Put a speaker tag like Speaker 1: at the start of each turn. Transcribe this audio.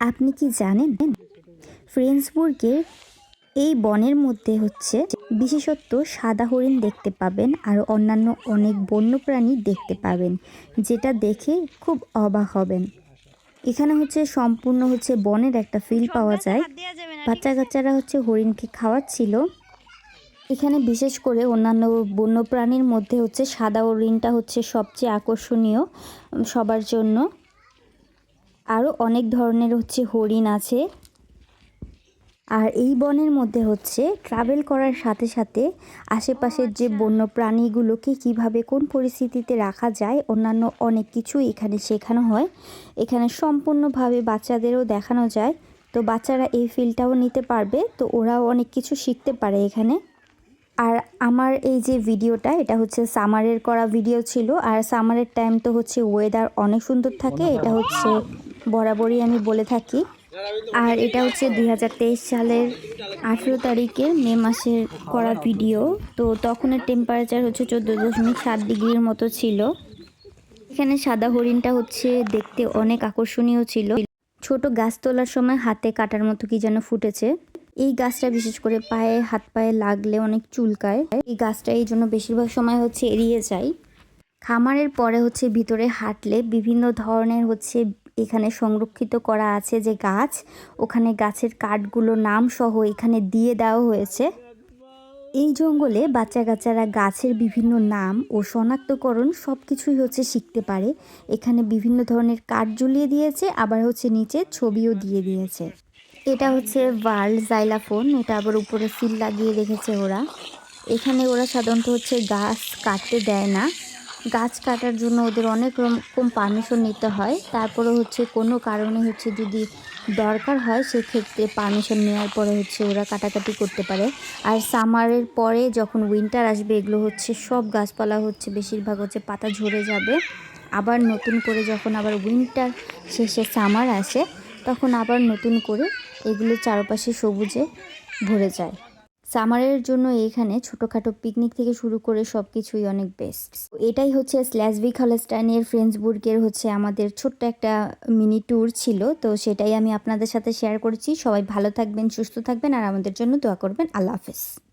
Speaker 1: আপনি কি জানেন? ফ্রেন্সবুর্গের এই বনের মধ্যে হচ্ছে বিশেষত্ব সাদা হরিণ দেখতে পাবেন আর অন্যান্য অনেক বন্যপ্রাণী দেখতে পাবেন যেটা দেখে খুব অবাক হবেন। এখানে হচ্ছে সম্পূর্ণ হচ্ছে বনের একটা ফিল পাওয়া যায়। বাচ্চা কাচ্চারা হচ্ছে হরিণকে খাওয়াচ্ছিল। এখানে বিশেষ করে অন্যান্য বন্যপ্রাণীর মধ্যে হচ্ছে সাদা হরিণটা হচ্ছে সবচেয়ে আকর্ষণীয় সবার জন্য। আরও অনেক ধরনের হচ্ছে হরিণ আছে। আর এই বনের মধ্যে হচ্ছে ট্রাভেল করার সাথে সাথে আশেপাশের যে বন্য প্রাণীগুলোকে কীভাবে কোন পরিস্থিতিতে রাখা যায় অন্যান্য অনেক কিছু এখানে শেখানো হয়। এখানে সম্পূর্ণভাবে বাচ্চাদেরও দেখানো যায়। তো বাচ্চারা এই ফিলটাও নিতে পারবে তো ওরাও অনেক কিছু শিখতে পারে এখানে। আর আমার এই যে ভিডিওটা এটা হচ্ছে সামারের করা ভিডিও ছিল। আর সামারের টাইম তো হচ্ছে ওয়েদার অনেক সুন্দর থাকে এটা হচ্ছে বরাবরই আমি বলে থাকি। আর এটা হচ্ছে দুই হাজার তেইশ সালের আঠেরো তারিখের মে মাসের করা ভিডিও। তো তখনের টেম্পারেচার হচ্ছে চোদ্দ দশমিক সাত ডিগ্রির মতো ছিল। এখানে সাদা হরিণটা হচ্ছে দেখতে অনেক আকর্ষণীয় ছিল। ছোট গাছ তোলার সময় হাতে কাটার মতো কি যেন ফুটেছে। এই গাছটা বিশেষ করে পায়ে, হাত পায়ে লাগলে অনেক চুলকায়। এই গাছটা এই জন্য বেশিরভাগ সময় হচ্ছে এড়িয়ে যায়। খামারের পরে হচ্ছে ভিতরে হাঁটলে বিভিন্ন ধরনের হচ্ছে এখানে সংরক্ষিত করা আছে যে গাছ, ওখানে গাছের কাঠগুলো নাম সহ এখানে দিয়ে দেওয়া হয়েছে। এই জঙ্গলে বাচ্চা কাচ্চারা গাছের বিভিন্ন নাম ও শনাক্তকরণ সব কিছুই হচ্ছে শিখতে পারে। এখানে বিভিন্ন ধরনের কাঠ ঝুলিয়ে দিয়েছে, আবার হচ্ছে নিচে ছবিও দিয়ে দিয়েছে। এটা হচ্ছে ওয়ার্ল্ড জাইলাফোন, এটা আবার উপরে সিল লাগিয়ে রেখেছে ওরা। এখানে ওরা সাধারণত হচ্ছে গাছ কাটতে দেয় না। গাছ কাটার জন্য ওদের অনেক রকম পারমিশন নিতে হয়। তারপরে হচ্ছে কোনো কারণে হচ্ছে যদি দরকার হয়, সেক্ষেত্রে পারমিশন নেওয়ার পরে হচ্ছে ওরা কাটাকাটি করতে পারে। আর সামারের পরে যখন উইন্টার আসবে, এগুলো হচ্ছে সব গাছপালা হচ্ছে বেশিরভাগ হচ্ছে পাতা ঝরে যাবে। আবার নতুন করে যখন আবার উইন্টার শেষে সামার আসে, তখন আবার নতুন করে এগুলো চারপাশে সবুজে ভরে যায়। সামারের জন্য এখানে ছোটোখাটো পিকনিক থেকে শুরু করে সব কিছুই অনেক বেস্ট এটাই হচ্ছে স্ল্যাসভিক হলস্টাইনের ফ্রেন্সবুর্গের হচ্ছে আমাদের ছোট্ট একটা মিনি ট্যুর ছিল, তো সেটাই আমি আপনাদের সাথে শেয়ার করেছি। সবাই ভালো থাকবেন, সুস্থ থাকবেন, আর আমাদের জন্য দোয়া করবেন। আল্লাহ হাফেজ।